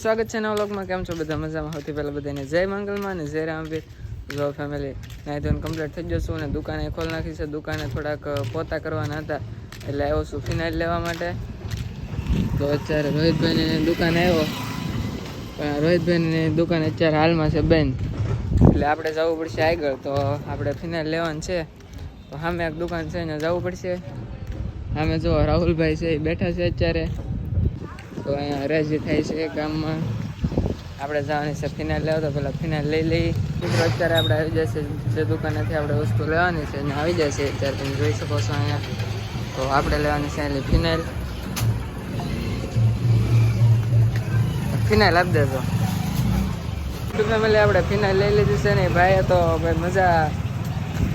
સ્વાગત છે નવા વ્લોગમાં કેમ છો બધા? મજામાં? સૌથી પહેલાં બધાને જય મંગલમાં અને જય રામવીર. જો ફેમિલી નાહી ધોઈને કમ્પ્લીટ થઈ જશું અને દુકાને ખોલ નાખી છે. દુકાને થોડાક પોતા કરવાના હતા. એટલે આવ્યો છું ફિનાઇલ લેવા માટે. તો અત્યારે રોહિતભાઈની દુકાને આવ્યો. પણ રોહિતભાઈની દુકાન અત્યારે હાલમાં છે બેન એટલે આપણે જવું પડશે આગળ. તો આપણે ફિનાઇલ લેવાનું છે. તો સામે એક દુકાન છે ને જવું પડશે. સામે જો રાહુલભાઈ છે એ બેઠા છે અત્યારે. તો અહીંયા હરાજી થાય છે ગામમાં. આપણે જવાની છે ફિનાઇલ લેવા, તો પેલા ફિનાઇલ લઈ લઈ મિત્રો, અત્યારે આપણે આવી જશે જે દુકાનેથી આપણે વસ્તુ લેવાની છે અને આવી જશે અત્યારે. તમે જોઈ શકો છો અહીંયા. તો આપણે લેવાની છે એટલે ફિનાઇલ ફિનાઇલ આપી દેજો. ફેમિલી આપણે ફિનાઇલ લઈ લીધી છે ને, ભાઈએ તો ભાઈ મજા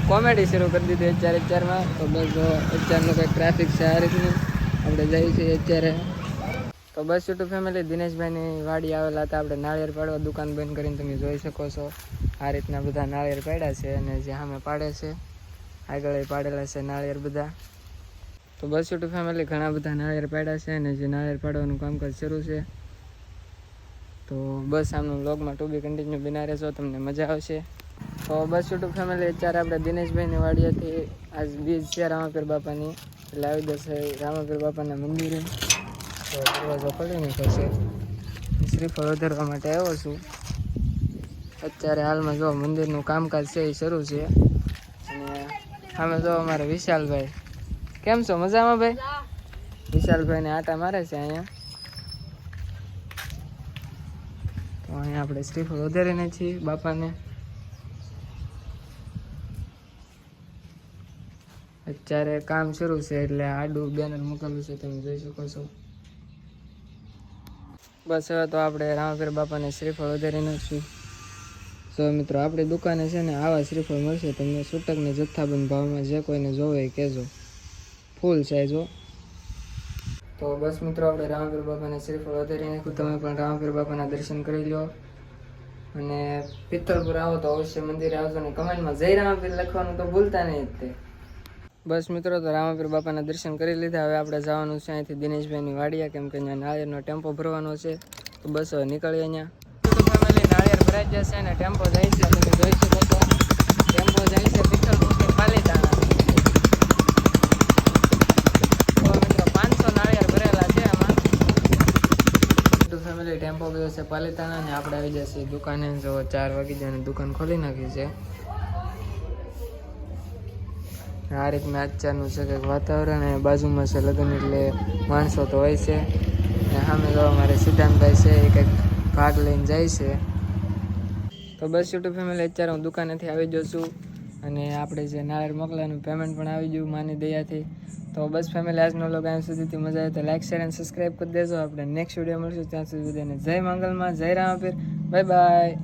કોમેડી શરૂ કરી દીધી અત્યારે, અત્યારમાં. તો બસ અત્યારનું કંઈક ટ્રાફિક છે આ રીતનું. આપણે જઈએ છીએ અત્યારે. તો બસ યુટ્યુબ ફેમિલી, દિનેશભાઈની વાડી આવેલા હતા. આપણે નાળિયેર પાડવા દુકાન બંધ કરીને તમે જોઈ શકો છો. આ રીતના બધા નાળિયેર પાડ્યા છે અને જે સામે પાડે છે, આગળ પાડેલા છે નાળિયેર બધા. તો બસ યુટ્યુબ ફેમિલી, ઘણા બધા નાળિયેર પાડ્યા છે અને જે નાળિયેર પાડવાનું કામકાજ શરૂ છે. તો બસ આમનું વ્લોગમાં ટુ બી કન્ટિન્યુ બિના રહેશો તમને મજા આવશે. તો બસ યુટ્યુબ ફેમિલી, અત્યારે આપણે દિનેશભાઈની વાડીએથી આજ બીજ છે રામાપીર બાપાની. એટલે આવી જશે રામાપીર બાપાના મંદિરે. તો દરવાજો ખોલી નીકળશે શ્રીફળ વધારવા માટે આવ્યો છું. અત્યારે હાલમાં જો મંદિરનું કામકાજ છે એ શરૂ છે. અને સામે જો અમારે વિશાલભાઈ. કેમ છો? મજામાં ભાઈ? વિશાલભાઈને આટા મારે છે અહીંયા. તો અહીંયા આપણે શ્રીફળ વધારીને છીએ બાપાને. અત્યારે કામ શરૂ છે એટલે આડું બેનર મૂકેલું છે, તમે જોઈ શકો છો. બસ હવે તો આપણે રામાપીર બાપાને શ્રીફળ વધારી નાખશું સો મિત્રો, આપણી દુકાને છે ને આવા શ્રીફળ મળશે, તમને છૂટકને જથ્થાબંધ ભાવમાં જે કોઈને જોવે એ કહેજો. ફૂલ સાઈઝો તો બસ મિત્રો, આપણે રામાપીર બાપાને શ્રીફળ વધારી નાખ્યું. તમે પણ રામાપીર બાપાના દર્શન કરી લો અને પિત્તળપુર આવો તો અવશ્ય મંદિરે આવજો ને કમેન્ટમાં જય રામાપીર લખવાનું તો ભૂલતા નહીં જ તે. બસ મિત્રો, તો રામાપીર બાપાના દર્શન કરી લીધા. હવે આપણે જવાનું છે અહીંથી દિનેશભાઈની વાડિયા કેમ કે અહીંયા નાળિયેરનો ટેમ્પો ભરવાનો છે. તો બસ હવે નીકળીએ અહીંયા. ફેમિલી નાળિયેર ભરાઈ જશે અને ટેમ્પો જાય છે. તમે જોઈ શકો છો. ટેમ્પો જાય છે પિત્તળપુરથી પાલીતાણા પાંચસો નાળિયેર ભરેલા છે ફેમિલી ટેમ્પો ગયો છે પાલીતાણા અને આપણે આવી જશે દુકાને. જો ચાર વાગી જાય દુકાન ખોલી નાખી છે. આ રીતના અત્યારનું છે, કંઈક વાતાવરણ અને બાજુમાં છે લગ્ન એટલે માણસો તો હોય છે. અને સામે જો અમારે સિદ્ધાંતભાઈ છે, એ કંઈક ભાગ લઈને જાય છે. તો બસ યુટ્યુબ ફેમિલી અત્યારે હું દુકાનેથી આવી જાઉં છું અને આપણે જે નાળિયેર મોકલાનું પેમેન્ટ પણ આવી ગયું માની દયાથી. તો બસ ફેમિલી આજનો લોગ અહીં સુધીથી મજા આવે તો લાઈક શેર અને સબસ્ક્રાઈબ કરી દેજો. આપણે નેક્સ્ટ વીડિયો મળશું ત્યાં સુધી બધાને જય મંગલમાં, જય રામાપીર બાય બાય